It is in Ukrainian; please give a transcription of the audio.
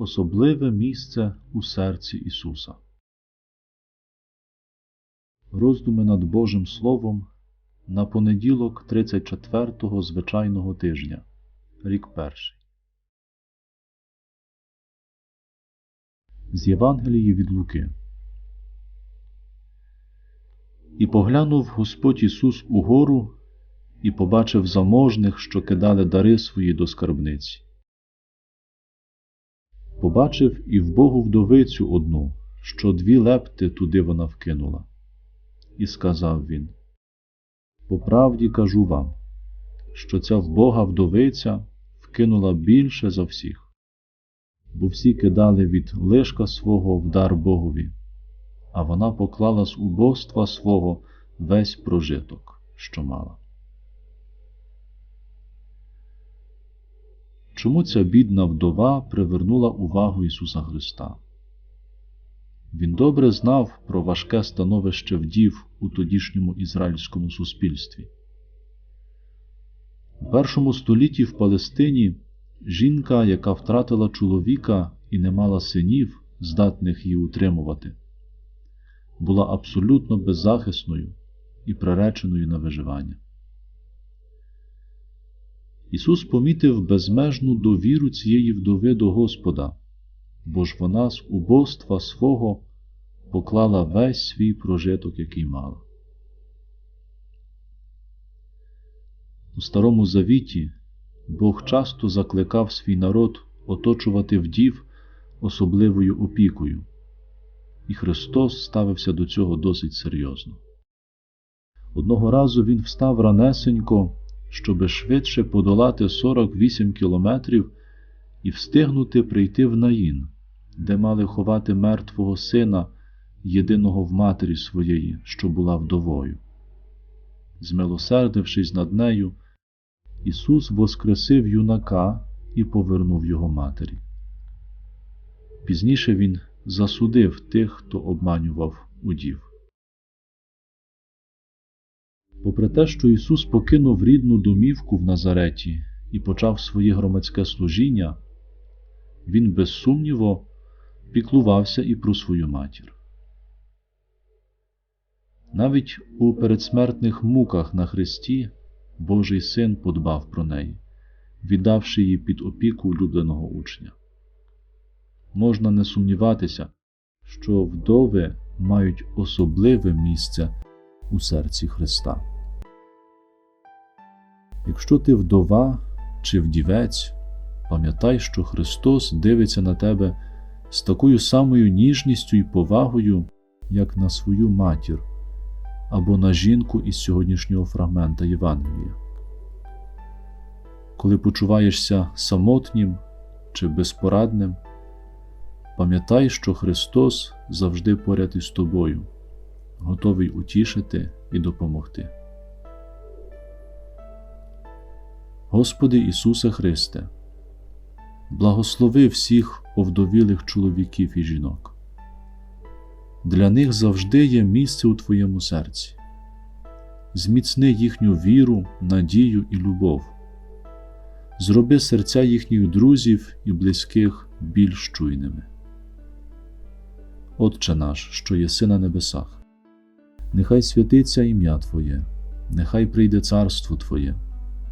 особливе місце у серці Ісуса. Роздуми над Божим Словом на понеділок 34-го звичайного тижня, рік перший. З Євангелії від Луки. І поглянув Господь Ісус угору і побачив заможних, що кидали дари свої до скарбниці. Побачив і вбогу вдовицю одну, що дві лепти туди вона вкинула. І сказав він: По правді кажу вам, що ця вбога вдовиця вкинула більше за всіх, бо всі кидали від лишка свого в дар Богові, а вона поклала з убоства свого весь прожиток, що мала. Чому ця бідна вдова привернула увагу Ісуса Христа? Він добре знав про важке становище вдів у тодішньому ізраїльському суспільстві. У першому столітті в Палестині жінка, яка втратила чоловіка і не мала синів, здатних її утримувати, була абсолютно беззахисною і приреченою на виживання. Ісус помітив безмежну довіру цієї вдови до Господа, бо ж вона з убоства свого поклала весь свій прожиток, який мала. У Старому Завіті Бог часто закликав свій народ оточувати вдів особливою опікою, і Христос ставився до цього досить серйозно. Одного разу Він встав ранесенько щоби швидше подолати 48 кілометрів і встигнути прийти в Наїн, де мали ховати мертвого сина, єдиного в матері своєї, що була вдовою. Змилосердившись над нею, Ісус воскресив юнака і повернув його матері. Пізніше Він засудив тих, хто обманював удів. Попри те, що Ісус покинув рідну домівку в Назареті і почав своє громадське служіння, Він без сумніву піклувався і про свою матір. Навіть у передсмертних муках на Христі Божий Син подбав про неї, віддавши її під опіку улюбленого учня. Можна не сумніватися, що вдови мають особливе місце у серці Христа. Якщо ти вдова чи вдівець, пам'ятай, що Христос дивиться на тебе з такою самою ніжністю і повагою, як на свою матір або на жінку із сьогоднішнього фрагмента Євангелія. Коли почуваєшся самотнім чи безпорадним, пам'ятай, що Христос завжди поряд із тобою, готовий утішити і допомогти. Господи Ісусе Христе, благослови всіх овдовілих чоловіків і жінок. Для них завжди є місце у Твоєму серці. Зміцни їхню віру, надію і любов. Зроби серця їхніх друзів і близьких більш чуйними. Отче наш, що єси на небесах, нехай святиться ім'я Твоє, нехай прийде царство Твоє